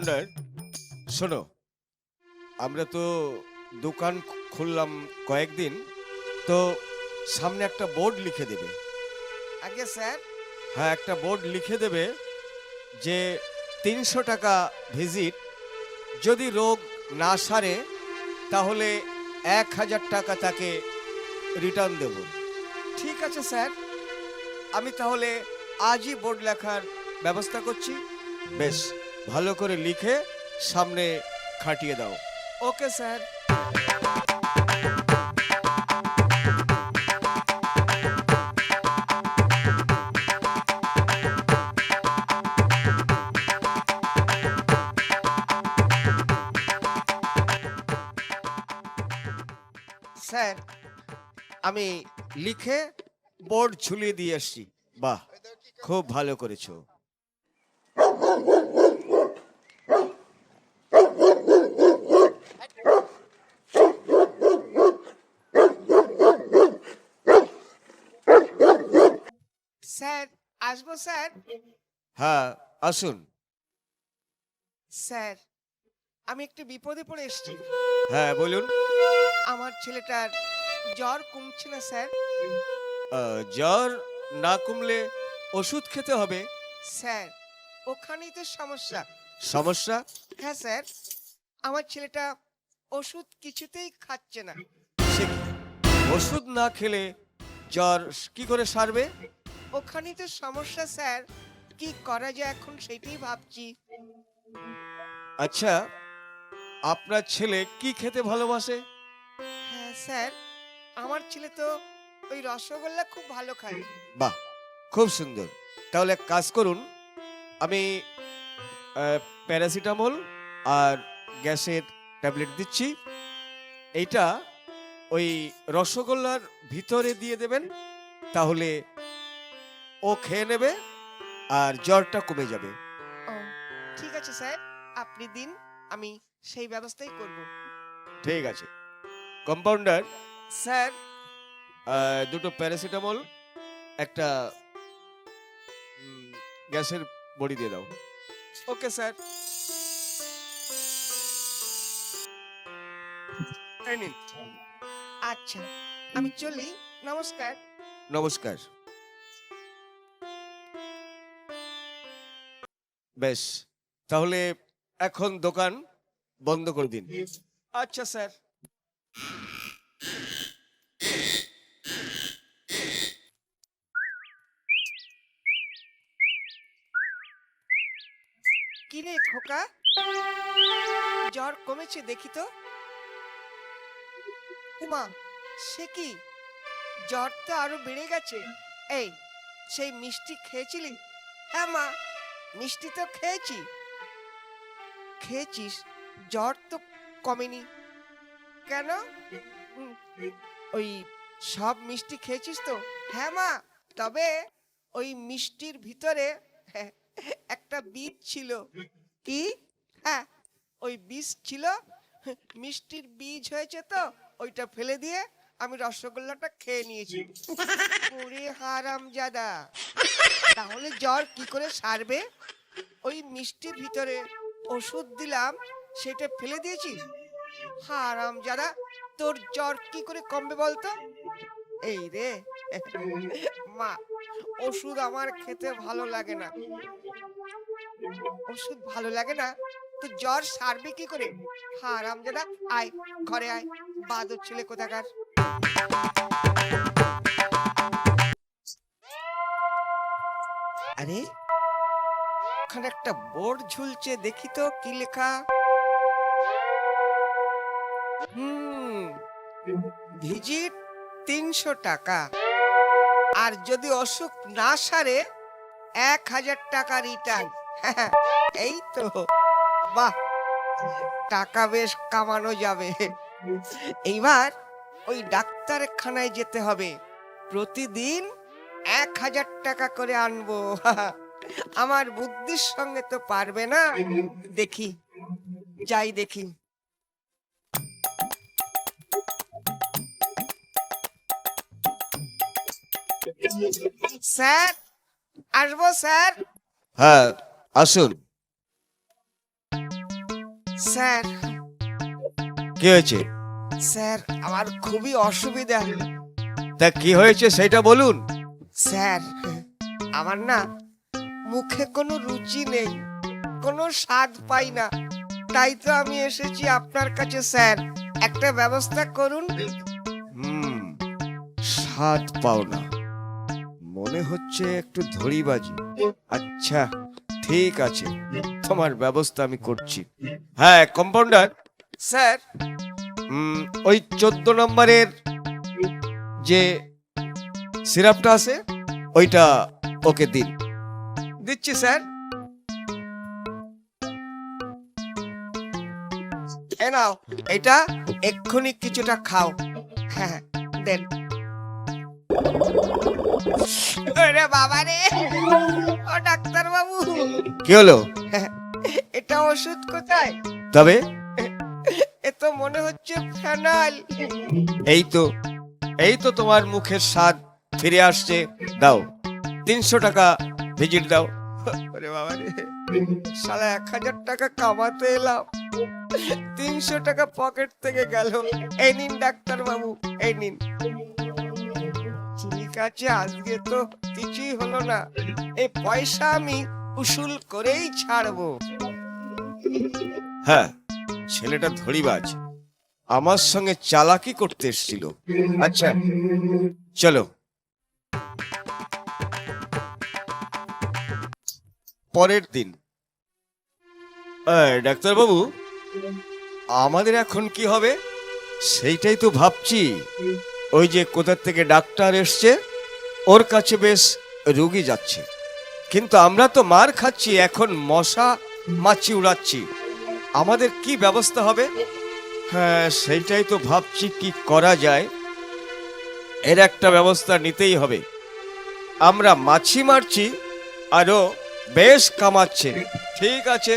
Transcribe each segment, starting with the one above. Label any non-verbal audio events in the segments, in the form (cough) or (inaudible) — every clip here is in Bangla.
কম্পাউন্ডার শোনো আমরা তো দোকান খুললাম কয়েকদিন তো সামনে একটা বোর্ড লিখে দেবে। আগে স্যার? হ্যাঁ একটা বোর্ড লিখে দেবে যে তিনশো টাকা ভিজিট যদি রোগ না সারে তাহলে এক হাজার টাকা তাকে রিটার্ন দেব। ঠিক আছে স্যার। আমি তাহলে আজই বোর্ড লেখার ব্যবস্থা করছি। বেশ। ভালো করে লিখে সামনে খাটিয়ে দাও। Okay sir. স্যার আমি লিখে বোর্ড ঝুলিয়ে দিয়ে আসছি। বাহ খুব ভালো করেছ স্যার আসব স্যার? হ্যাঁ আসুন। স্যার আমি একটু বিপদে পড়ে এসেছি। হ্যাঁ বলুন। আমার ছেলেটার জ্বর কমছে না স্যার। জ্বর না কমলে ওষুধ খেতে হবে? স্যার ওখানেই তো সমস্যা। সমস্যা? হ্যাঁ স্যার আমার ছেলেটা ওষুধ কিছুতেই খাচ্ছে না। সে কি? ওষুধ না খেলে জ্বর কি করে সারবে? ওখানেই তো সমস্যা স্যার। কি করা যায় এখন সেটাই ভাবছি। আচ্ছা আপনার ছেলে কি খেতে ভালোবাসে? হ্যাঁ স্যার। আমার ছেলে তো ওই রসগোল্লা খুব ভালো খায়। বাহ খুব সুন্দর। তাহলে এক কাজ করুন আমি প্যারাসিটামল আর গ্যাসের ট্যাবলেট দিচ্ছি। এইটা ওই রসগোল্লার ভিতরে দিয়ে দেবেন তাহলে ও খেয়ে নেবে আর জ্বরটা কমে যাবে। ও ঠিক আছে স্যার আপনি দিন আমি সেই ব্যবস্থাই করব। ঠিক আছে। কম্পাউন্ডার? স্যার। দুটো প্যারাসিটামল একটা গ্যাসের বড়ি দিয়ে দাও। Okay sir. এই নিন। আচ্ছা আমি চলি নমস্কার। নমস্কার। বেশ তাহলে এখন দোকান বন্ধ করে দিন। আচ্ছা স্যার। কিরে খোকা? জ্বর কমেছে দেখি তো। উমা সে কি? জ্বর তো আরও বেড়ে গেছে। এই সেই মিষ্টি খেয়েছিলি? হ্যাঁ মা। মিষ্টি তো খেয়েছি। খেয়েছিস? জ্বর তো কমেনি। কেন? ওই সব মিষ্টি খেয়েছিস তো? হ্যাঁ মা তবে ওই মিষ্টির ভিতরে (laughs) একটা বীজ ছিল। কি? হ্যাঁ ওই বীজ ছিল। মিষ্টির বীজ হয়েছে তো ওইটা ফেলে দিয়ে আমি রসগোল্লাটা খেয়ে নিয়েছি। (laughs) ওরে হারাম জাদা তাহলে জ্বর কি করে সারবে? ওই মিষ্টির ভিতরে ওষুধ দিলাম, সেটা ফেলে দিয়েছিস? হারাম যারা তোর জ্বর কি করে কমবে বলতো? এই রে, মা, ওষুধ আমার খেতে ভালো লাগে না। ওষুধ ভালো লাগে না, তো জ্বর সারবে কি করে? হারাম দাদা আয়, ঘরে আয়, বাদর ছেলে কোথাকার? আরে? ওখানে একটা বোর্ড ঝুলছে, দেখি তো, কি লেখা? হুম, ভিজিট তিনশো টাকা। আর যদি অসুখ না সারে, এক হাজার টাকা রিটার্ন। (laughs) এই তো। বাহ, টাকা বেশ কামানো যাবে। এইবার ওই ডাক্তারখানায় যেতে হবে। প্রতিদিন এক হাজার টাকা করে আনব। (laughs) আমার বুদ্ধির সঙ্গে তো পারবে না। দেখি যাই দেখি। স্যার আসব স্যার? হ্যাঁ আসুন। স্যার। কি হয়েছে? স্যার আমার খুবই অসুবিধা। তা কি হয়েছে সেটা বলুন। স্যার আমার না মুখে কোনো রুচি নেই কোনো স্বাদ পাই না। তাই তো আমি এসেছি আপনার কাছে স্যার। একটা ব্যবস্থা করুন। হুম স্বাদ পাও না। মনে হচ্ছে একটু ধড়িবাজি। আচ্ছা ঠিক আছে তোমার ব্যবস্থা আমি করছি। হ্যাঁ কম্পাউন্ডার। স্যার। ওই চোদ্দ নম্বরের যে সিরাপটা আছে ওইটা ওকে দিন। দিচ্ছি স্যার। এ নাও এটা এক্ষুনি কিছুটা খাও। হ্যাঁ দেন। আরে বাবা রে ও ডাক্তার বাবু কি হলো? এটা ওষুধ কোথায়? তবে? এ তো মনে হচ্ছে ফেনাইল এই তো এই তো তোমার মুখের স্বাদ। ফিরে আসছে। দাও তিনশো টাকা ভিজিট দাও। ওরে বাবা রে। সালা এক হাজার টাকা কামাতে এলাম। তিনশো টাকা পকেট থেকে গেল। এই নিন ডাক্তার বাবু এই নিন। ঠিক আছে আজকে তো কিছুই হলো না। এই পয়সা আমি উসুল করেই ছাড়বো। হ্যাঁ ছেলেটা ধরিবাজ আমার সঙ্গে চালাকি করতে এসেছিল। আচ্ছা চলো। পরের দিন। ডাক্তারবাবু, আমাদের এখন কি হবে? সেইটাই তো ভাবছি। ওই যে কোথা থেকে ডাক্তার এসছে, ওর কাছে বেশ রুগী যাচ্ছে। কিন্তু আমরা তো মার খাচ্ছি, এখন মশা মাছি উড়াচ্ছি। আমাদের কি ব্যবস্থা হবে? হ্যাঁ সেইটাই তো ভাবছি কি করা যায়। এর একটা ব্যবস্থা নিতেই হবে। আমরা মাছি মারছি, আরও বেশ কামাচ্ছে। ঠিক আছে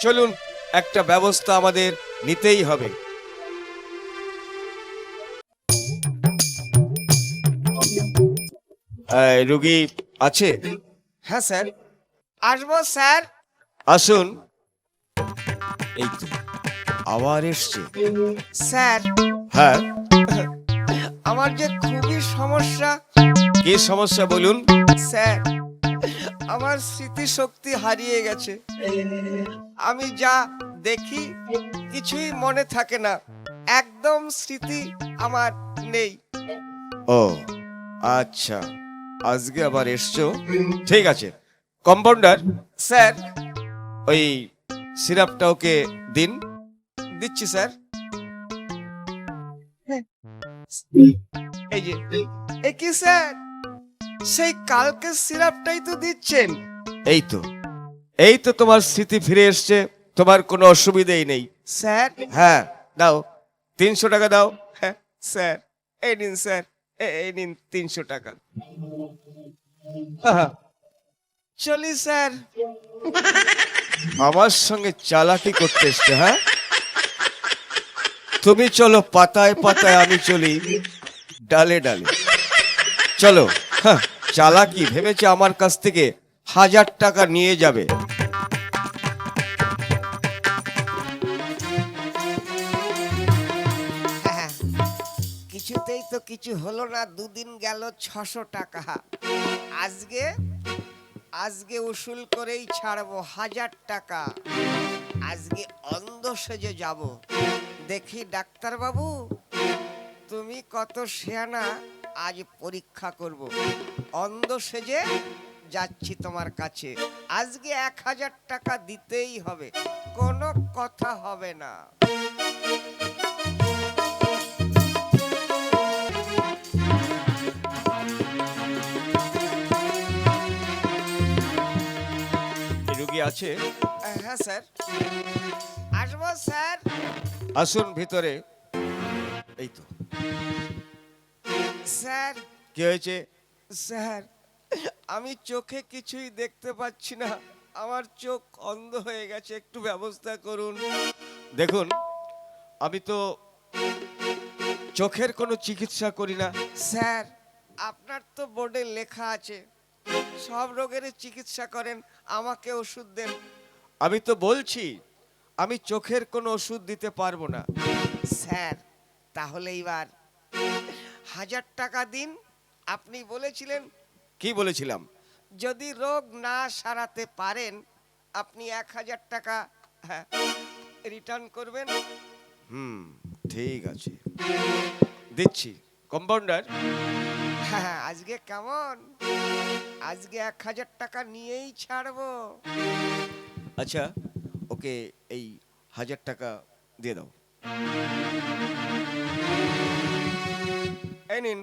চলুন একটা ব্যবস্থা আমাদের নিতেই হবে। রুগী আছে? হ্যাঁ স্যার। আসব স্যার। আসুন। এই তো আবার এসছে। স্যার। হ্যাঁ? আমার যে খুবই সমস্যা। কি সমস্যা বলুন? স্যার আমার স্মৃতিশক্তি হারিয়ে গেছে। আমি যা দেখি কিছুই মনে থাকে না। একদম স্মৃতি আমার নেই। ও আচ্ছা। আজকে আবার এসছো? ঠিক আছে। Compounder sir. ওই সিরাপটা ওকে দিন। দিচ্ছি স্যার। এই যে এ কি স্যার? সেই কালকে সিরাপটাই তো দিচ্ছেন। এই তো। এই তো তোমার স্মৃতি ফিরে এসছে তোমার কোনো অসুবিধেই নেই। স্যার? হ্যাঁ দাও তিনশো টাকা দাও। হ্যাঁ স্যার এই নিন স্যার এই নিন তিনশো টাকা। চলি স্যার। আমার সঙ্গে চালাকি করতে এসছে হ্যাঁ? তুমি চলো পাতায় পাতায় আমি চলি ডালে ডালে। চলো। চালাকি ভেবেছে আমার কাছ থেকে হাজার টাকা নিয়ে যাবে। হ্যাঁ, কিছুতেই তো কিছু হলো না দুদিন গেল ছশো টাকা। আজকে আজকে উসুল করেই ছাড়বো হাজার টাকা। আজকে অন্ধ সেজে যাব। দেখি ডাক্তার বাবু তুমি কত শেয়ানা আজ পরীক্ষা করব। অন্ধ সেজে যাচ্ছি তোমার কাছে। আজকে এক হাজার টাকা দিতেই হবে। কোনো কথা হবে না। রুগী আছে? হ্যাঁ স্যার। আসব স্যার। আসুন ভিতরে। এই তো। স্যার। কি হয়েছে? স্যার আমি চোখে কিছুই দেখতে পাচ্ছি না। আমার চোখ অন্ধ হয়ে গেছে একটু ব্যবস্থা করুন। দেখুন আমি তো চোখের কোনো চিকিৎসা করি না। স্যার আপনার তো বোর্ডে লেখা আছে সব রোগের চিকিৎসা করেন আমাকে ওষুধ দেন। আমি তো বলছি আমি চোখের কোনো ওষুধ দিতে পারব না। স্যার তাহলে এবার হাজার টাকা দিন আপনি বলেছিলেন কি বলেছিলাম? যদি রোগ না সারাতে পারেন আপনি এক হাজার টাকা রিটার্ন করবেন। হুম ঠিক আছে। দিচ্ছি। কম্পাউন্ডার হ্যাঁ আজকে কেমন? আজকে এক হাজার টাকা নিয়েই ছাড়বো। আচ্ছা ওকে এই হাজার টাকা দিয়ে দাও। এই নিন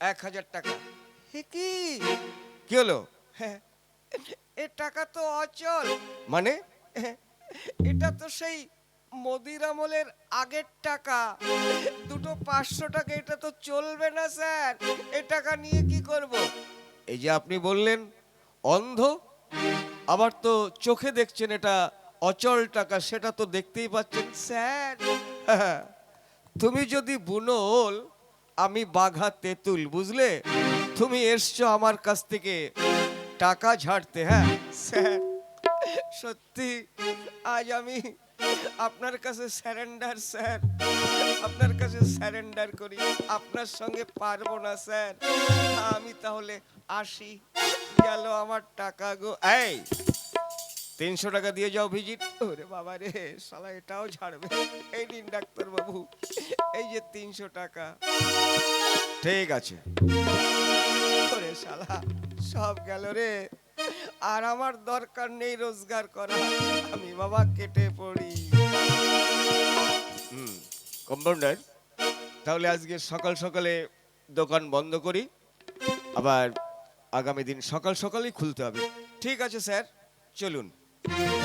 এক হাজার টাকা। কি? কি হলো? হ্যাঁ, এ টাকা তো অচল। মানে? এটা তো সেই মোদির আমলের আগের টাকা। দুটো পাঁচশো টাকা এটা তো চলবে না স্যার। এ টাকা নিয়ে কি করব? এই যে আপনি বললেন অন্ধ আবার তো চোখে দেখছেন এটা অচল টাকা সেটা তো দেখতেই পাচ্ছেন। স্যার। হ্যাঁ, তুমি যদি বুনো ওল আমি বাঘা তেঁতুল বুঝলে? তুমি এসছো আমার কাছ থেকে টাকা ঝাড়তে হ্যাঁ? স্যার। সত্যি আজ আমি আপনার কাছে স্যারেন্ডার স্যার। আপনার কাছে স্যারেন্ডার করি। আপনার সঙ্গে পারব না স্যার। আমি তাহলে আসি। গেল আমার টাকা গো। এই তিনশো টাকা দিয়ে যাও ভিজিট। ওরে বাবা রে শালা এটাও ছাড়বে। এই নিন ডাক্তার বাবু এই যে তিনশো টাকা। ঠিক আছে। ওরে শালা সব গেল রে। আর আমার দরকার নেই রোজগার করা আমি বাবা কেটে পড়ি। হুম কম্পাউন্ডার তাহলে আজকে সকাল সকালে দোকান বন্ধ করি। আবার আগামী দিন সকাল সকালেই খুলতে হবে। ঠিক আছে স্যার চলুন। Thank you.